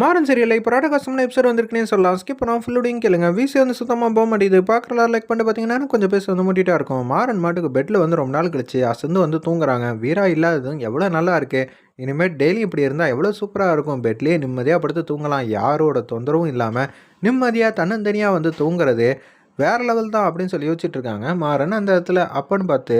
Maran serial இப்போ ராடகாசம்னு episode வந்திருக்குனே சொல்லலாம். Skip பண்ணால் ஃபுல்லுடையும் கேளுங்க. வீசி வந்து சுத்தமாக போக மாட்டேது பார்க்குறலாம் லைக் பண்ணிட்டு பார்த்தீங்கன்னா கொஞ்சம் பேச வந்து மூட்டிகிட்டா இருக்கும். மாறன் மாட்டுக்கு பெட்டில் வந்து ரொம்ப நாள் கழிச்சு அசந்து வந்து தூங்குறாங்க. வீரா இல்லாததும் எவ்வளோ நல்லா இருக்கு. இனிமேல் டெய்லி இப்படி இருந்தால் எவ்வளோ சூப்பராக இருக்கும். பெட்லேயே நிம்மதியாக படுத்து தூங்கலாம். யாரோட தொந்தரவும் இல்லாமல் நிம்மதியாக தன்னந்தனியாக வந்து தூங்குறது வேறு லெவல் தான் அப்படின்னு சொல்லி யோசிச்சுட்டு இருக்காங்க. மாறன் அந்த இடத்துல அப்பன்னு பார்த்து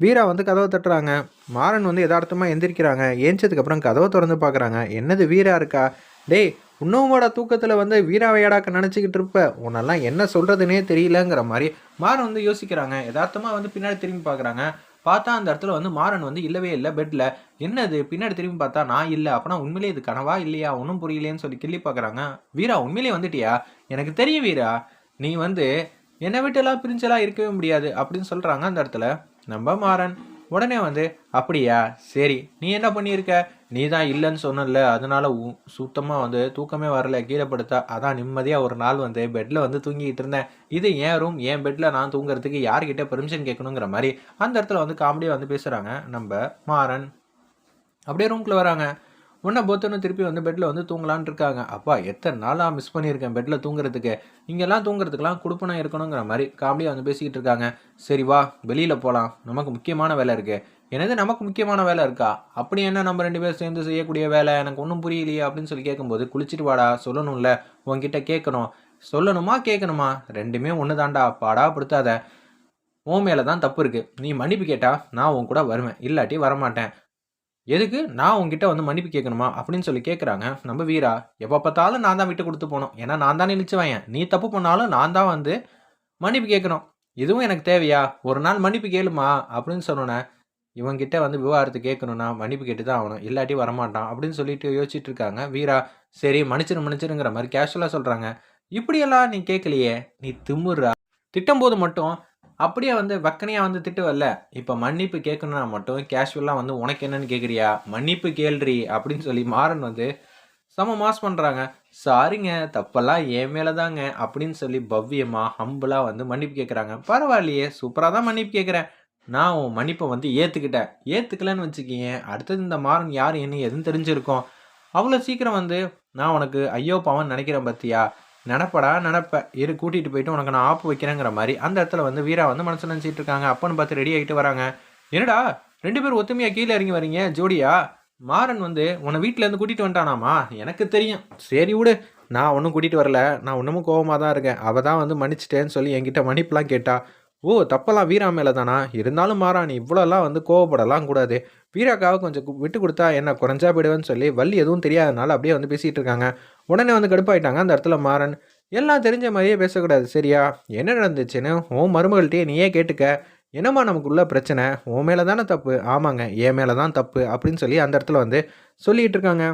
வீரா வந்து கதவை தட்டுறாங்க. மாறன் வந்து எதார்த்தமாக எந்திரிக்கிறாங்க. ஏஞ்சதுக்கப்புறம் கதவை திறந்து பார்க்குறாங்க. என்னது வீரா இருக்கா? டேய் இன்னுமோட தூக்கத்தில் வந்து வீராவையாடாக்க நினச்சிக்கிட்டு இருப்ப? உன்னெல்லாம் என்ன சொல்கிறதுனே தெரியலங்கிற மாதிரி மாறன் வந்து யோசிக்கிறாங்க. எதார்த்தமாக வந்து பின்னாடி திரும்பி பார்க்குறாங்க. பார்த்தா அந்த இடத்துல வந்து மாறன் வந்து இல்லவே இல்லை பெட்டில் என்னது பின்னாடி திரும்பி பார்த்தா நான் இல்லை. அப்போனா உண்மையிலே இது கனவா இல்லையா? ஒன்றும் புரியலையேன்னு சொல்லி கிள்ளி பார்க்குறாங்க. வீரா உண்மையிலே வந்துட்டியா? எனக்கு தெரியும் வீரா. நீ வந்து என்னை விட்டெல்லாம் பிரிஞ்செல்லாம் இருக்கவே முடியாது அப்படின்னு சொல்கிறாங்க அந்த இடத்துல. நம்ம மாறன். உடனே வந்து அப்படியா? சரி நீ என்ன பண்ணியிருக்க? நீ தான் இல்லைன்னு சொன்னல அதனால சுத்தமாக வந்து தூக்கமே வரல கீழே படுத்தா. அதான் நிம்மதியாக ஒரு நாள் வந்து பெட்டில் வந்து தூங்கிக்கிட்டு இருந்தேன். இது ஏன் ரூம் என் பெட்டில் நான் தூங்குறதுக்கு யார்கிட்ட பெர்மிஷன் கேட்கணுங்கிற மாதிரி அந்த இடத்துல வந்து காமெடியாக வந்து பேசுகிறாங்க நம்ம மாறன். அப்படியே ரூம்குள்ளே வராங்க. உன்னை போத்தனும் திருப்பி வந்து பெட்டில் வந்து தூங்கலான்னு இருக்காங்க அப்பா எத்தனை நாளாக மிஸ் பண்ணியிருக்கேன் பெட்டில் தூங்குறதுக்கு. இங்கெல்லாம் தூங்குறதுக்கெல்லாம் கொடுப்பனா இருக்கணுங்கிற மாதிரி காமெடியாக வந்து பேசிக்கிட்டு இருக்காங்க. சரி வா வெளியில் போகலாம் நமக்கு முக்கியமான வேலை இருக்குது எனது நமக்கு முக்கியமான வேலை இருக்கா? அப்படி என்ன நம்ம ரெண்டு பேரும் சேர்ந்து செய்யக்கூடிய வேலை? எனக்கு ஒன்றும் புரியலையே அப்படின்னு சொல்லி கேட்கும்போது குளிச்சுட்டு வாடா சொல்லணும்ல. உங்ககிட்ட கேட்கணும் சொல்லணுமா கேட்கணுமா ரெண்டுமே ஒன்று தாண்டா பாடா படுத்தாத உன் மேலே தான் தப்பு இருக்குது நீ மன்னிப்பு கேட்டால் நான் உன் கூட வருவேன். இல்லாட்டி வரமாட்டேன். எதுக்கு? நான் உங்ககிட்ட வந்து மன்னிப்பு கேட்கணுமா? அப்படின்னு சொல்லி கேட்குறாங்க நம்ம வீரா எப்போ பார்த்தாலும் நான் தான் விட்டு கொடுத்து போனோம் ஏன்னா நான் தானே நினச்சிவாயன் நீ தப்பு பண்ணாலும் நான் தான் வந்து மன்னிப்பு கேட்கணும். இதுவும் எனக்கு தேவையா? ஒரு நாள் மன்னிப்பு கேளுமா? அப்படின்னு சொன்னோன்னே இவங்கிட்ட வந்து விவகாரத்தை கேட்கணும்னா மன்னிப்பு கேட்டு தான் ஆகணும். இல்லாட்டி வரமாட்டான் அப்படின்னு சொல்லிட்டு யோசிச்சுட்டு இருக்காங்க. வீரா சரி மன்னிச்சிரு மன்னிச்சிருங்கிற மாதிரி கேஷுவலாக சொல்கிறாங்க இப்படியெல்லாம் நீ கேட்கலையே? நீ திமுறா? திட்டம் போது மட்டும் அப்படியே வந்து வக்கனையாக வந்து திட்டு வரல. இப்போ மன்னிப்பு கேட்கணும்னா மட்டும் கேஷுவலாக வந்து உனக்கு என்னன்னு கேட்குறியா மன்னிப்பு கேள்றி அப்படின்னு சொல்லி மாறன் வந்து செம மாஸ் பண்ணுறாங்க சாரிங்க தப்பெல்லாம் என் மேலே தாங்க அப்படின்னு சொல்லி பவ்யமாக ஹம்பிளாக வந்து மன்னிப்பு கேட்குறாங்க பரவாயில்லையே சூப்பராக தான் மன்னிப்பு கேட்குறேன் நான் உன் மன்னிப்பை வந்து ஏற்றுக்கிட்டேன் ஏற்றுக்கலன்னு வச்சுக்கிங்க. அடுத்தது இந்த மாறன் யார் என்ன எதுவும் தெரிஞ்சிருக்கோம். அவ்வளோ சீக்கிரம் வந்து நான் உனக்கு ஐயோ பாவன் நினைக்கிறேன் பத்தியா? நினப்படா நினப்ப இரு கூட்டிகிட்டு போயிட்டு உனக்கு நான் ஆப்பு வைக்கிறேங்கிற மாதிரி. அந்த இடத்துல வந்து வீரா வந்து மனசு நினச்சிட்டு இருக்காங்க. அப்பன்னு பார்த்து ரெடி ஆகிட்டு வராங்க. என்னடா ரெண்டு பேரும் ஒத்துமையாக கீழே இறங்கி வரீங்க? ஜோடியா? மாறன் வந்து உன்னை வீட்டிலேருந்து கூட்டிகிட்டு வந்துட்டானாமா? எனக்கு தெரியும். சரி விடு. நான் ஒன்றும் கூட்டிகிட்டு வரல. நான் ஒன்றுமும் கோவமாக தான் இருக்கேன். அவள் தான் வந்து மன்னிச்சிட்டேன்னு சொல்லி என்கிட்ட மன்னிப்புலாம் கேட்டா. ஓ தப்பெல்லாம் வீரா மேலே தானா இருந்தாலும் மாறா நீ இவ்வளோலாம் வந்து கோவப்படலாம் கூடாது. வீராக்காவை கொஞ்சம் விட்டு கொடுத்தா என்ன குறைஞ்சா போயிடுவேன்னு சொல்லி வள்ளி எதுவும் தெரியாதனால அப்படியே வந்து பேசிகிட்டு இருக்காங்க. உடனே வந்து கடுப்பாயிட்டாங்க அந்த இடத்துல மாறன். எல்லாம் தெரிஞ்ச மாதிரியே பேசக்கூடாது சரியா? என்ன நடந்துச்சுன்னு உன் மருமகள்கிட்டயே நீயே கேட்டுக்க. என்னம்மா நமக்குள்ள பிரச்சனை? உன் மேலே தானே தப்பு? ஆமாங்க என் மேலே தான் தப்பு அப்படின்னு சொல்லி அந்த இடத்துல வந்து சொல்லிட்டு இருக்காங்க.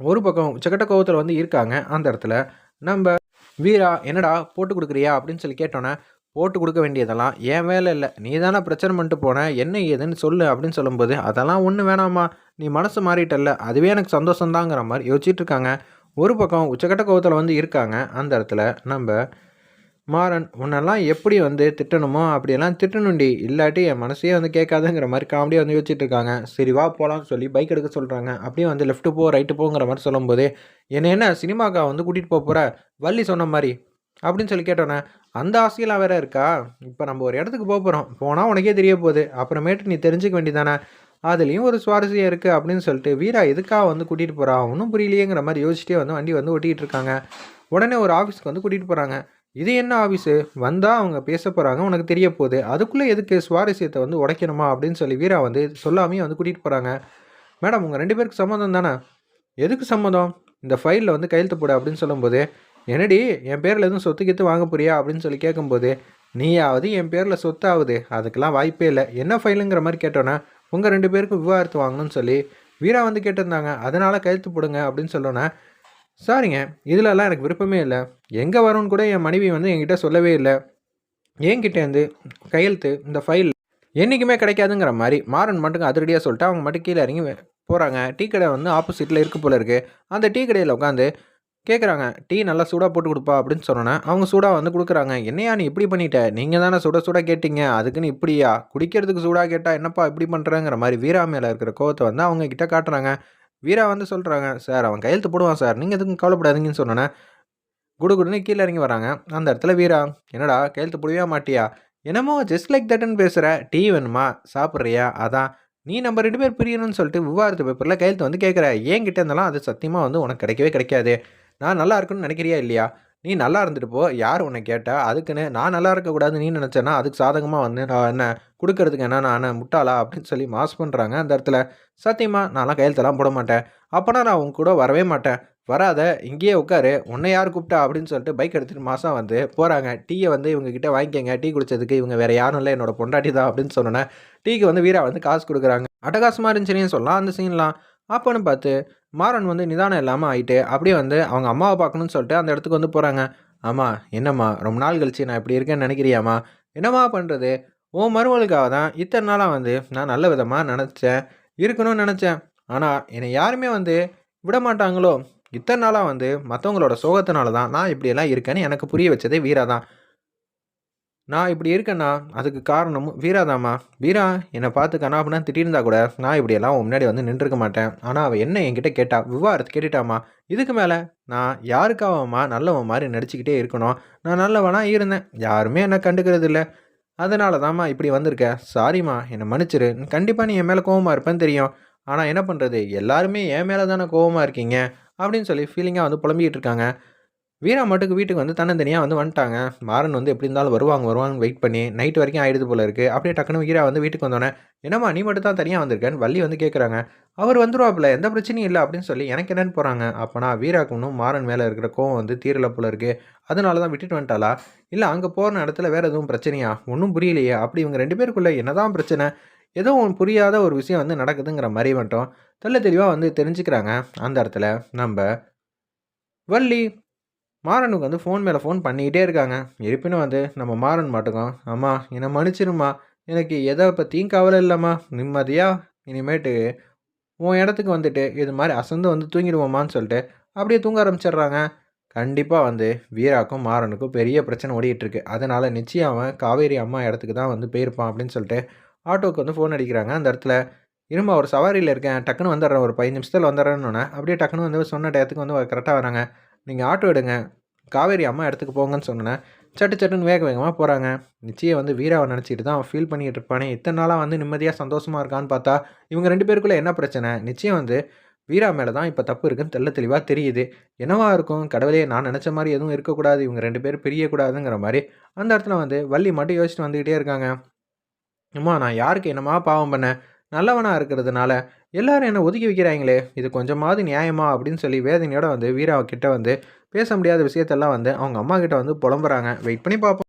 ஒரு பக்கம் உச்சக்கட்ட கோவத்தில் வந்து இருக்காங்க அந்த இடத்துல. நம்ம வீரா என்னடா போட்டு கொடுக்குறியா? அப்படின்னு சொல்லி கேட்டோன்னே போட்டு கொடுக்க வேண்டியதெல்லாம் என் வேலை இல்லை நீ தானே பிரச்சனை பண்ணிட்டு போன என்ன ஏதுன்னு சொல்லு அப்படின்னு சொல்லும்போது அதெல்லாம் ஒன்று வேணாம்மா நீ மனசு மாறிட்டல்ல அதுவே எனக்கு சந்தோஷந்தாங்கிற மாதிரி யோசிச்சுட்டு இருக்காங்க. ஒரு பக்கம் உச்சக்கட்ட கோவத்தில் வந்து இருக்காங்க அந்த இடத்துல நம்ம மாறன் உன்னெல்லாம் எப்படி வந்து திட்டணுமோ அப்படியெல்லாம் திட்டணுண்டி இல்லாட்டி என் மனசே வந்து கேட்காதுங்கிற மாதிரி காமெடியாக வந்து யோசிச்சுட்டு இருக்காங்க. சரி வா போகலான்னு சொல்லி பைக் எடுக்க சொல்கிறாங்க அப்படியே வந்து லெஃப்ட்டு போ ரைட்டு போங்கிற மாதிரி சொல்லும்போது என்ன என்ன சினிமாக்கா வந்து கூட்டிகிட்டு போக போகிற வள்ளி சொன்ன மாதிரி அப்படின்னு சொல்லி கேட்டோன்னே அந்த ஆசையெல்லாம் வேற இருக்கா? இப்போ நம்ம ஒரு இடத்துக்கு போக போகிறோம் போனால் உனக்கே தெரிய போகுது. அப்புறமேட்டு நீ தெரிஞ்சுக்க வேண்டியதானே அதுலேயும் ஒரு சுவாரஸ்யம் இருக்குது அப்படின்னு சொல்லிட்டு வீரா எதுக்காக வந்து கூட்டிகிட்டு போகிறா ஒன்றும் புரியலையேங்கிற மாதிரி யோசிச்சிட்டே வந்து வண்டி வந்து ஓட்டிகிட்டு இருக்காங்க. உடனே ஒரு ஆஃபீஸ்க்கு வந்து கூட்டிகிட்டு போகிறாங்க இது என்ன ஆஃபீஸு? வந்தால் அவங்க பேச போகிறாங்க உனக்கு தெரிய போகுது. அதுக்குள்ளே எதுக்கு சுவாரஸ்யத்தை வந்து உடைக்கணுமா? அப்படின்னு சொல்லி வீரா வந்து சொல்லாமே வந்து கூட்டிகிட்டு போகிறாங்க மேடம் உங்கள் ரெண்டு பேருக்கு சம்மந்தம் தானே? எதுக்கு சம்மந்தம்? இந்த ஃபைலில் வந்து கையெழுத்து போடு அப்படின்னு சொல்லும்போது என்னடி என் பேரில் எதுவும் சொத்து கித்து வாங்க போறியா? அப்படின்னு சொல்லி கேட்கும்போது நீயாவது என் பேரில் சொத்து ஆகுது அதுக்கெல்லாம் வாய்ப்பே இல்லை. என்ன ஃபைலுங்கிற மாதிரி கேட்டோன்னே உங்கள் ரெண்டு பேருக்கும் விவாகரத்து வாங்கணும்னு சொல்லி வீரா வந்து கேட்டிருந்தாங்க. அதனால் கையெழுத்து போடுங்க அப்படின்னு சொல்லோன்னே சாரிங்க இதிலலாம் எனக்கு விருப்பமே இல்லை. எங்கே வரும்னு கூட என் மனைவி வந்து என்கிட்ட சொல்லவே இல்லை. என்கிட்டேருந்து கையெழுத்து இந்த ஃபைல் என்றைக்குமே கிடைக்காதுங்கிற மாதிரி மாறன் மட்டும் அதிரடியாக சொல்லிட்டு அவங்க மட்டும் கீழே இறங்கி போகிறாங்க டீ கடை வந்து ஆப்போசிட்டில் இருக்கு போல இருக்குது அந்த டீ கடையில் உட்காந்து கேட்குறாங்க டீ நல்லா சூடாக போட்டு கொடுப்பா அப்படின்னு சொன்னோன்னே அவங்க சூடாக வந்து கொடுக்குறாங்க. என்னையா நீ இப்படி பண்ணிட்ட? நீங்கள் தானே சுட சுட கேட்டீங்க. அதுக்குன்னு இப்படியா? குடிக்கிறதுக்கு சூடாக கேட்டால் என்னப்பா இப்படி பண்ணுறேங்கிற மாதிரி வீரா மேலே இருக்கிற கோவத்தை வந்து அவங்க கிட்ட காட்டுறாங்க. வீரா வந்து சொல்கிறாங்க சார் அவன் கையெழுத்து போடுவான் சார். நீங்கள் எதுக்கும் கவலைப்படாதீங்கன்னு சொன்னோன்னே குடுகுடுன்னு கீழே இறங்கி வராங்க. அந்த இடத்துல வீரா என்னடா கையெழுத்து போடவே மாட்டியா? என்னமோ ஜஸ்ட் லைக் தட்டுன்னு பேசுகிற டீ வேணுமா? சாப்பிட்றியா? அதான். நீ நம்ம ரெண்டு பேர் பிரியணும்னு சொல்லிட்டு விவாதத்து பேப்பரில் கையெழுத்து வந்து கேட்குற என்கிட்ட இருந்தாலும் அது சத்தியமாக வந்து உனக்கு கிடைக்கவே கிடைக்காது. நான் நல்லா இருக்குன்னு நினைக்கிறியா இல்லையா? நீ நல்லா இருந்துட்டு போ. யார் உன்னை கேட்டா? அதுக்குன்னு நான் நல்லா இருக்கக்கூடாதுன்னு நீ நினச்சேன்னா அதுக்கு சாதகமாக வந்து நான் என்ன கொடுக்கறதுக்கு என்ன நான் முட்டாளா அப்படின்னு சொல்லி மாஸ் பண்ணுறாங்க அந்த இடத்துல. சத்தியமாக நான்லாம் கையெழுத்தெல்லாம் போட மாட்டேன். அப்போனா நான் உங்க கூட வரவே மாட்டேன். வராத இங்கேயே உட்காரு. உன்னை யார் கூப்பிட்டா? அப்படின்னு சொல்லிட்டு பைக் எடுத்துகிட்டு மாதம் வந்து போகிறாங்க டீயை வந்து இவங்ககிட்ட வாங்கிக்கங்க. டீ குடித்ததுக்கு இவங்க வேறு யாரும் இல்லை. என்னோட பொண்டாட்டி தான் அப்படின்னு சொன்னோன்னே டீக்கு வந்து வீரா வந்து காசு கொடுக்குறாங்க. அட்டகாசமாக இருந்துச்சுன்னு சொல்லலாம் அந்த சீன்லாம் அப்போன்னு பார்த்து மாறன் வந்து நிதானம் இல்லாமல் ஆகிட்டு அப்படியே வந்து அவங்க அம்மாவை பார்க்கணும்னு சொல்லிட்டு அந்த இடத்துக்கு வந்து போகிறாங்க ஆமாம் என்னம்மா ரொம்ப நாள் கழிச்சு நான் இப்படி இருக்கேன்னு நினைக்கிறியாம்மா? என்னம்மா பண்ணுறது உன் மருமகளுக்காக தான் இத்தனை நாளாக வந்து நான் நல்ல விதமாக நினச்சேன் இருக்கணும்னு நினச்சேன். ஆனால் என்னை யாருமே வந்து விட மாட்டாங்களோ? இத்தனை நாளாக வந்து மற்றவங்களோட சோகத்தினால தான் நான் இப்படியெல்லாம் இருக்கேன்னு எனக்கு புரிய வச்சதே வீரா தான். நான் இப்படி இருக்கேன்னா அதுக்கு காரணமும் வீராதாம்மா. வீரா என்னை பார்த்து கண்ணாப்புனா திட்டிருந்தா கூட நான் இப்படியெல்லாம் முன்னாடி வந்து நின்றுருக்க மாட்டேன். ஆனால் அவள் என்ன என்கிட்ட கேட்டா விவாரத்து கேட்டுட்டாமா இதுக்கு மேலே நான் யாருக்காவம்மா நல்லவன் மாதிரி நடிச்சுக்கிட்டே இருக்கணும். நான் நல்லவனா இருந்தேன். யாருமே என்னை கண்டுக்கிறது இல்லை அதனால தாம்மா இப்படி வந்திருக்கேன் சாரிம்மா என்னை மன்னிச்சிரு. கண்டிப்பாக நீ என் மேலே கோவமாக இருப்பேன்னு தெரியும். ஆனால் என்ன பண்ணுறது எல்லாருமே என் மேலே தானே கோவமாக இருக்கீங்க? அப்படின்னு சொல்லி ஃபீலிங்காக வந்து புலம்பிக்கிட்டு இருக்காங்க. வீரா மட்டுக்கு வீட்டுக்கு வந்து தன்னந்தனியாக வந்து வந்துட்டாங்க. மாறன் வந்து எப்படி இருந்தாலும் வருவாங்க வருவாங்க வெயிட் பண்ணி நைட் வரைக்கும் ஆயிடுது போல இருக்குது அப்படியே டக்குனு வீரா வந்து வீட்டுக்கு வந்தோடனே என்னம்மா நீ மட்டும் தான் தனியாக வந்திருக்கேன்னு வள்ளி வந்து கேட்குறாங்க அவர் வந்துருவாப்புல எந்த பிரச்சனையும் இல்லை அப்படின்னு சொல்லி எனக்கு என்னன்னு போகிறாங்க அப்போனா வீராக்கு இன்னும் மாறன் மேலே இருக்கிற கோவம் வந்து தீரல போல இருக்குது அதனால தான் விட்டுட்டு வந்துட்டாளா? இல்லை அங்கே போகிற இடத்துல வேறு எதுவும் பிரச்சனையா? ஒன்றும் புரியலையே. அப்படி இவங்க ரெண்டு பேருக்குள்ளே என்னதான் பிரச்சனை? ஏதோ புரியாத ஒரு விஷயம் வந்து நடக்குதுங்கிற மாதிரி மட்டும் தெல்ல தெளிவாக வந்து தெரிஞ்சுக்கிறாங்க அந்த இடத்துல. நம்ம வள்ளி மாறனுக்கு வந்து ஃபோன் மேலே ஃபோன் பண்ணிக்கிட்டே இருக்காங்க. இருப்பினும் வந்து நம்ம மாறன் மாட்டுக்கோம் அம்மா என்னை மன்னிச்சிருமா எனக்கு எதை பற்றியும் கவலை இல்லைம்மா. நிம்மதியாக இனிமேட்டு உன் இடத்துக்கு வந்துட்டு இது மாதிரி அசந்து வந்து தூங்கிடுவோமான்னு சொல்லிட்டு அப்படியே தூங்க ஆரம்பிச்சிடுறாங்க. கண்டிப்பாக வந்து வீராக்கும் மாறனுக்கும் பெரிய பிரச்சனை ஓடிட்டுருக்கு அதனால் நிச்சயம் அவன் காவேரி அம்மா இடத்துக்கு தான் வந்து போயிருப்பான் அப்படின்னு சொல்லிட்டு ஆட்டோவுக்கு வந்து ஃபோன் அடிக்கிறாங்க. அந்த இடத்துல இரும்ப ஒரு சவாரியில் இருக்கேன். டக்குன்னு வந்துடுறேன். ஒரு பதினஞ்சு நிமிஷத்தில் வந்துடுறேன்னு அப்படியே டக்குன்னு வந்து சொன்ன டயத்துக்கு வந்து கரெக்டாக வராங்க. நீங்கள் ஆட்டோ எடுங்க. காவேரி அம்மா இடத்துக்கு போங்கன்னு சொன்னேன் சட்டு சட்டுன்னு வேக வேகமாக போகிறாங்க நிச்சயம் வந்து வீராவை நினச்சிட்டு தான் அவன் ஃபீல் பண்ணிகிட்டு இருப்பானே. இத்தனை நாளாக வந்து நிம்மதியாக சந்தோஷமாக இருக்கான்னு பார்த்தா இவங்க ரெண்டு பேருக்குள்ளே என்ன பிரச்சனை? நிச்சயம் வந்து வீரா மேலே தான் இப்போ தப்பு இருக்குன்னு தெல்ல தெளிவாக தெரியுது. என்னவா இருக்கும்? கடவுளே நான் நினச்ச மாதிரி எதுவும் இருக்கக்கூடாது. இவங்க ரெண்டு பேரும் பிரியக்கூடாதுங்கிற மாதிரி அந்த இடத்துல வந்து வள்ளி மட்டும் யோசிச்சுட்டு வந்துக்கிட்டே இருக்காங்க. அம்மா நான் யாருக்கு என்னமா பாவம் பண்ணேன்? நல்லவனாக இருக்கிறதுனால எல்லாரும் என்னை ஒதுக்கி வைக்கிறாங்களே? இது கொஞ்சமாவது நியாயமா? அப்படின்னு சொல்லி வேதனையோட வந்து வீரா கிட்ட வந்து பேச முடியாத விஷயத்தெல்லாம் வந்து அவங்க அம்மா கிட்ட வந்து புலம்புறாங்க. வெயிட் பண்ணி பார்ப்போம்